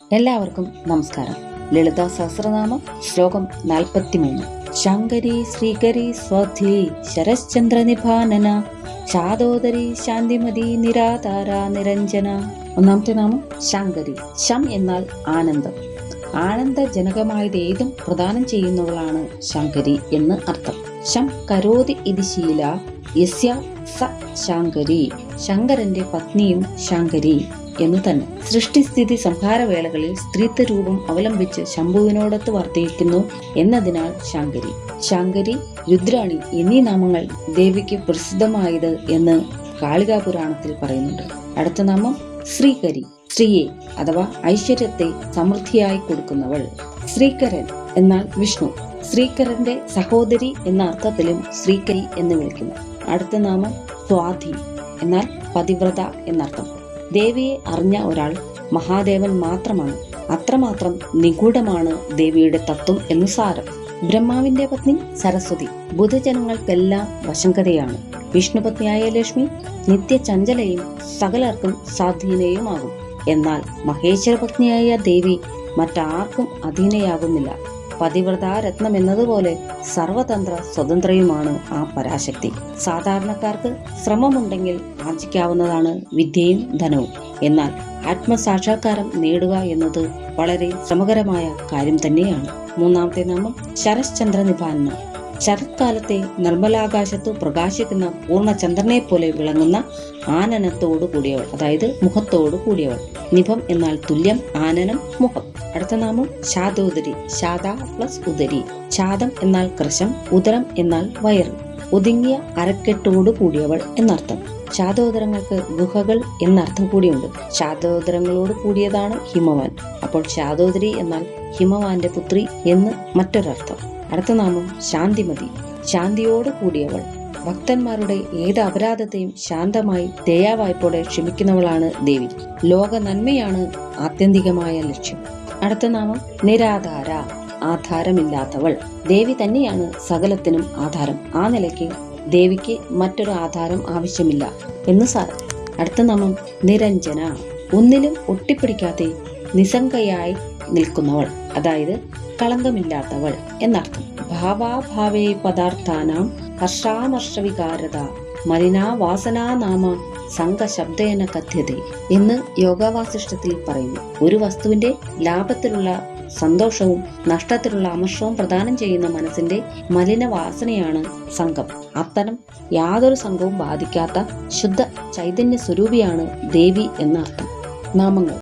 എല്ലാവർക്കും നമസ്കാരം. ലളിത സഹസ്രനാമം ശ്ലോകം നാൽപ്പത്തിമൂന്ന്. ശങ്കരി ശ്രീകരി സ്വധി ശരശ്ചന്ദ്ര നിഭാനന ചാദോദരി ശാന്തിമതി നിരാതാര നിരഞ്ജന. ഒന്നാമത്തെ നാമം ശങ്കരി. ശം എന്നാൽ ആനന്ദം. ആനന്ദജനകമായത് ഏതും പ്രദാനം ചെയ്യുന്നവളാണ് ശങ്കരി എന്ന് അർത്ഥം. ശം കരോതി ഇതി ശീല യസ്യ സ ശാങ്കരി. ശങ്കരന്റെ പത്നിയും ശാങ്കരി. എന്നു തന്നെ. സൃഷ്ടിസ്ഥിതി സംഹാരവേളകളിൽ സ്ത്രീത്വ രൂപം അവലംബിച്ച് ശംഭുവിനോടൊത്ത് വർദ്ധിക്കുന്നു എന്നതിനാൽ ശാങ്കരി. ശാങ്കരി രുദ്രാണി എന്നീ നാമങ്ങൾ ദേവിക്ക് പ്രസിദ്ധമായത് എന്ന് കാളികാ പുരാണത്തിൽ പറയുന്നുണ്ട്. അടുത്ത നാമം ശ്രീകരി സ്ത്രീയെ അഥവാ ഐശ്വര്യത്തെ സമൃദ്ധിയായി കൊടുക്കുന്നവൾ. ശ്രീകരൻ എന്നാൽ വിഷ്ണു. ശ്രീകരന്റെ സഹോദരി എന്ന അർത്ഥത്തിലും ശ്രീകരി എന്ന് വിളിക്കുന്നു. അടുത്ത നാമം സ്വാധി എന്നാൽ പതിവ്രത എന്നർത്ഥം. ദേവിയെ അറിഞ്ഞ ഒരാൾ മഹാദേവൻ മാത്രമാണ്. അത്രമാത്രം നിഗൂഢമാണ് ദേവിയുടെ തത്വം എന്ന് സാരം. ബ്രഹ്മാവിന്റെ പത്നി സരസ്വതി ബുധജനങ്ങൾക്കെല്ലാം വശങ്കതയാണ് വിഷ്ണുപത്നിയായ ലക്ഷ്മി നിത്യചഞ്ചലയും സകലർക്കും സ്വാധീനയുമാകും. എന്നാൽ മഹേശ്വര പത്നിയായ ദേവി മറ്റാർക്കും അധീനയാകുന്നില്ല. പതിവ്രത രത്നം എന്നതുപോലെ സർവതന്ത്ര സ്വതന്ത്രയുമാണ് ആ പരാശക്തി. സാധാരണക്കാർക്ക് ശ്രമമുണ്ടെങ്കിൽ ആർജിക്കാവുന്നതാണ് വിദ്യയും ധനവും. എന്നാൽ ആത്മസാക്ഷാത്കാരം നേടുക എന്നത് വളരെ ശ്രമകരമായ കാര്യം തന്നെയാണ്. മൂന്നാമത്തെ നാമം ശരശ്ചന്ദ്ര നിപാന ശരത്കാലത്തെ നിർമ്മലാകാശത്ത് പ്രകാശിക്കുന്ന പൂർണചന്ദ്രനെ പോലെ വിളങ്ങുന്ന ആനനത്തോടു കൂടിയവൾ അതായത് മുഖത്തോടു കൂടിയവൾ. നിഭം എന്നാൽ തുല്യം ആനനം മുഖം. അടുത്ത നാമം ശാദോദരി ശാദ പ്ലസ് ഉദരി. ശാദം എന്നാൽ കൃശം ഉദരം എന്നാൽ വയറ് ഒതുങ്ങിയ അരക്കെട്ടോടു കൂടിയവൾ എന്നർത്ഥം. ശാദോദരങ്ങൾക്ക് ഗുഹകൾ എന്നർത്ഥം കൂടിയുണ്ട്. ശാദോദരങ്ങളോട് കൂടിയതാണ് ഹിമവാൻ. അപ്പോൾ ശാദോദരി എന്നാൽ ഹിമവാന്റെ പുത്രി എന്ന് മറ്റൊരർത്ഥം. അടുത്ത നാമം ശാന്തിമതി. ശാന്തിയോട് കൂടിയവൾ. ഭക്തന്മാരുടെ ഏത് അപരാധത്തെയും ശാന്തമായി ദയാവായ്പോടെ ക്ഷമിക്കുന്നവളാണ് ദേവി. ലോക നന്മയാണ് ആത്യന്തികമായ ലക്ഷ്യം. അടുത്ത നാമം നിരാധാര. ആധാരമില്ലാത്തവൾ. ദേവി തന്നെയാണ് സകലത്തിനും ആധാരം. ആ നിലയ്ക്ക് ദേവിക്ക് മറ്റൊരു ആധാരം ആവശ്യമില്ല എന്ന് സാരം. അടുത്ത നാമം നിരഞ്ജന. ഒന്നിലും ഒട്ടിപ്പിടിക്കാതെ നിസ്സംഗയായി നിൽക്കുന്നവൾ അതായത് കളങ്കമില്ലാത്തവൾ എന്നർത്ഥം. ഭാവാഭാവേ പദാർത്ഥാനാം ഹർഷാമർഷവികാരത മലിനാ വാസനാ നാമ സംഘശബ്ദേന കഥ്യത എന്ന് യോഗാവാസിഷ്ടത്തിൽ പറയുന്നു. ഒരു വസ്തുവിന്റെ ലാഭത്തിലുള്ള സന്തോഷവും നഷ്ടത്തിലുള്ള അമർഷവും പ്രദാനം ചെയ്യുന്ന മനസ്സിന്റെ മലിന വാസനയാണ് സംഘം. അത്തരം യാതൊരു സംഘവും ബാധിക്കാത്ത ശുദ്ധ ചൈതന്യ സ്വരൂപിയാണ് ദേവി എന്നർത്ഥം. നാമങ്ങൾ.